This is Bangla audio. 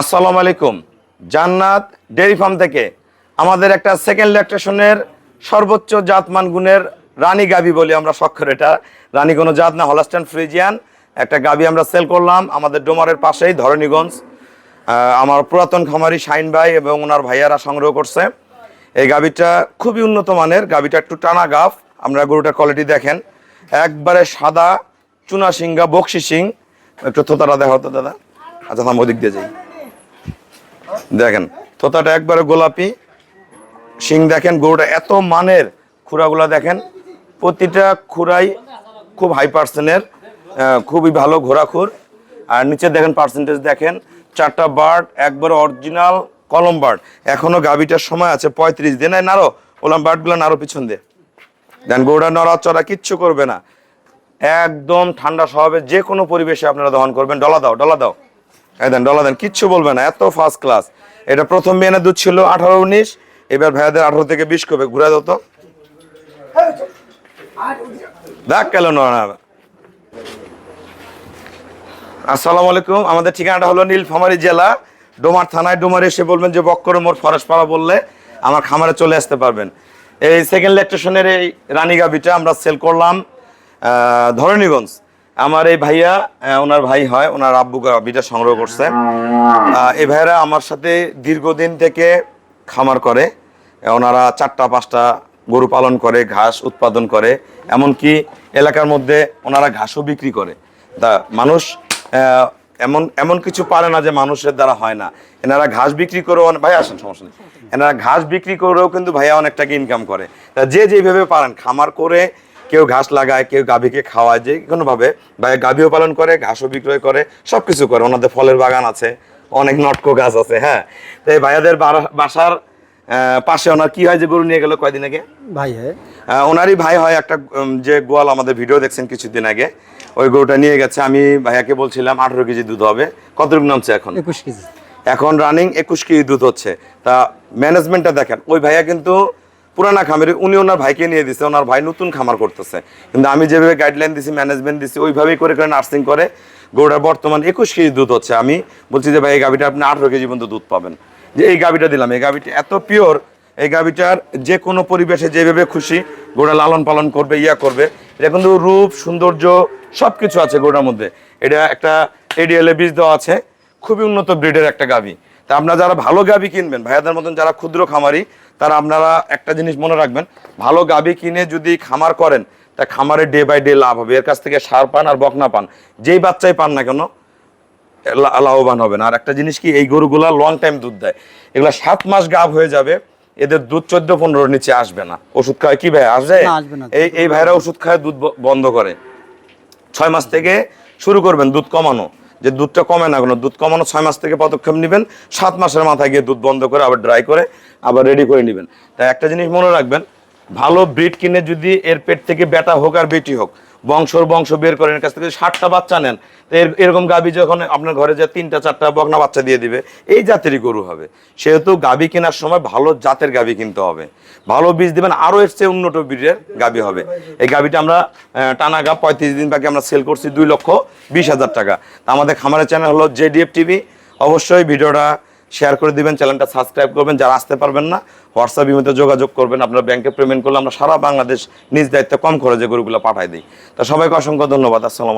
আসসালামু আলাইকুম। জান্নাত ডেয়ারি ফার্ম থেকে আমাদের একটা সেকেন্ড ল্যাকটেশনের সর্বোচ্চ জাতমান গুণের রানী গাবি বলি আমরা সক্ষর এটা। রানী কোনো জাত না হলাস্টান ফ্রিজিয়ান একটা গাবি আমরা সেল করলাম আমাদের ডোমারের পাশেই, ধরণীগঞ্জ। আমার পুরাতন খামারি শাইন ভাই এবং ওনার ভাইয়ারা সংগ্রহ করছে। এই গাবিটা খুবই উন্নত মানের, গাবিটা একটু টানা গাফ। আমরা গরুটার কোয়ালিটি দেখেন। একবারে সাদা চুনা সিংগা বক্সি সিং। একটু থোতাটা দেখা হতো দাদা। আচ্ছা থাম ওদিক দিয়ে যাই। দেখেন, তোতাটা একবারে গোলাপি। শিং দেখেন, গরুটা এত মানের খুরাগুলা দেখেন। প্রতিটা খুরাই খুব হাই পার্সেন্টের খুবই ভালো ঘোরাখুর। আর নিচে দেখেন পার্সেন্টেজ দেখেন, চারটা বার্ড একবার অরিজিনাল কলম বার্ড এখনও গাবিটার সময় আছে পঁয়ত্রিশ দিন। নারো ওলাম বার্ডগুলো নারো পিছন দিয়ে। দেন গরুটা নড়াচড়া, কিচ্ছু করবে না। একদম ঠান্ডা স্বভাবে যে কোনো পরিবেশে আপনারা দহন করবেন। ডলা দাও ডলা দাও। দেন ডলা দেন, কিচ্ছু বলবে না, এত ফার্স্ট ক্লাস এটা প্রথম বিয়ানের দুধ ছিল আঠারো উনিশ, এবার ভাইয়াদের আঠারো থেকে বিশ কবে? ঘুরে দাও তো। দেখ কেন না। আসসালামু আলাইকুম, আমাদের ঠিকানাটা হলো নীলফামারী জেলা। ডোমার থানায় ডোমার এসে বলবেন যে বক্কর মোড় ফরেশপাড়া বললে আমার খামারে চলে আসতে পারবেন। এই সেকেন্ড ল্যাকটেশনের এই রানী গাবিটা আমরা সেল করলাম ধরণীগঞ্জ। আমার এই ভাইয়া ওনার ভাই হয়, ওনার আব্বু গাবিটা সংগ্রহ করছে। এই ভাইয়েরা আমার সাথে দীর্ঘদিন থেকে খামার করে। ওনারা চারটা, পাঁচটা গরু পালন করে, ঘাস উৎপাদন করে, এমনকি এলাকার মধ্যে ওনারা ঘাসও বিক্রি করে। তা মানুষ এমন এমন কিছু পারে না যে মানুষের দ্বারা হয় না। এনারা ঘাস বিক্রি করেও ভাই, আসেন, সমস্যা নেই। এনারা ঘাস বিক্রি করেও কিন্তু ভাইয়া অনেক টাকা ইনকাম করে। তা যে যেভাবে পারেন, খামার করে কেউ ঘাস লাগায় কেউ গাভীকে খাওয়ায় যে কোনোভাবে ভাইয়া গাভীও পালন করে ঘাসও বিক্রয় করে সব কিছু করে। ওনাদের ফলের বাগান আছে অনেক নটকো গাছ আছে হ্যাঁ। তো এই ভাইয়াদের বাসার পাশে ওনার কি হয় যে গরু নিয়ে গেল কয়দিন আগে? ভাই হ্যাঁ। ওনারই ভাই হয় একটা যে গোয়াল আমাদের ভিডিও দেখছেন কিছুদিন আগে ওই গরুটা নিয়ে গেছে। আমি ভাইয়াকে বলছিলাম আঠারো কেজি দুধ হবে। কতটুকু নামছে এখন? একুশ কেজি। এখন রানিং একুশ কেজি দুধ হচ্ছে। তা ম্যানেজমেন্টটা দেখেন ওই ভাইয়া কিন্তু পুরানা খামারে, উনি ওনার ভাইকে নিয়ে দিছে, ওনার ভাই নতুন খামার করতেছে। কিন্তু আমি যেভাবে গাইডলাইন দিছি ম্যানেজমেন্ট দিছি, ওইভাবেই করে করে নার্সিং করে গরুটা বর্তমান একুশ কেজি দুধ হচ্ছে। আমি বলছি যে, ভাই, এই গাভিটা আপনি আঠারো কেজি পর্যন্ত দুধ পাবেন। যে, এই গাভিটা দিলাম, এই গাভিটা এত পিওর এই গাভিটার যে কোনো পরিবেশে যেভাবে খুশি গোড়া লালন পালন করবে, ইয়া করবে। এটা কিন্তু রূপ, সৌন্দর্য সব কিছু আছে গোড়ার মধ্যে। এটা একটা এডিএলএ বীজ দেওয়া আছে, খুবই উন্নত ব্রিডের একটা গাভি। তা আপনারা যারা ভালো গাভি কিনবেন ভাইয়াদের মতন যারা ক্ষুদ্র খামারি তারা আপনারা একটা জিনিস মনে রাখবেন ভালো গাভি কিনে যদি খামার করেন তা খামারে ডে বাই ডে লাভ হবে। এর কাছ থেকে সার পান আর বকনা পান। যেই বাচ্চাই পান না কেন লাভবান হবেন। আর একটা জিনিস কি এই গরুগুলা লং টাইম দুধ দেয়। এগুলা সাত মাস গাভ হয়ে যাবে এদের দুধ চোদ্দ পনেরোর নিচে আসবে না। ওষুধ খায় কি ভাই আসবে? না, এই এই ভাইরা ওষুধ খায় দুধ বন্ধ করে। ছয় মাস থেকে শুরু করবেন দুধ কমানো। যে দুধটা কমে না কোনো, দুধ কমানো ছয় মাস থেকে পদক্ষেপ নেবেন, সাত মাসের মাথায় গিয়ে দুধ বন্ধ করে আবার ড্রাই করে, আবার রেডি করে নেবেন। তাই একটা জিনিস মনে রাখবেন, ভালো ব্রিড কিনে যদি এর পেট থেকে বেটা হোক আর বেটি হোক বংশর বংশ বের করেন কাছ থেকে ষাটটা বাচ্চা নেন। তো এর- এরকম গাবি যখন আপনার ঘরে যে তিনটা, চারটা বকনা বাচ্চা দিয়ে দিবে, এই জাতেরই গরু হবে। সেহেতু গাবি কেনার সময় ভালো জাতের গাবি কিনতে হবে। ভালো বীজ দিবেন, আরও এর চেয়ে উন্নত বীজের গাবি হবে। এই গাবিটা আমরা টানা গা পঁয়ত্রিশ দিন বাকি আমরা সেল করছি দুই লক্ষ বিশ হাজার টাকা। আমাদের খামারের চ্যানেল হলো জেডিএফ টিভি অবশ্যই ভিডিওটা শেয়ার করে দিবেন, চ্যানেলটা সাবস্ক্রাইব করবেন, যারা আসতে পারবেন না হোয়াটসঅ্যাপ ইমেতে যোগাযোগ করবেন, আপনার ব্যাংকে পেমেন্ট করলে আমরা সারা বাংলাদেশ নিজ দায়িত্বে কম খরচে গরুগুলো পাঠাই দিই। তো সবাইকে অসংখ্য ধন্যবাদ, আসসালাম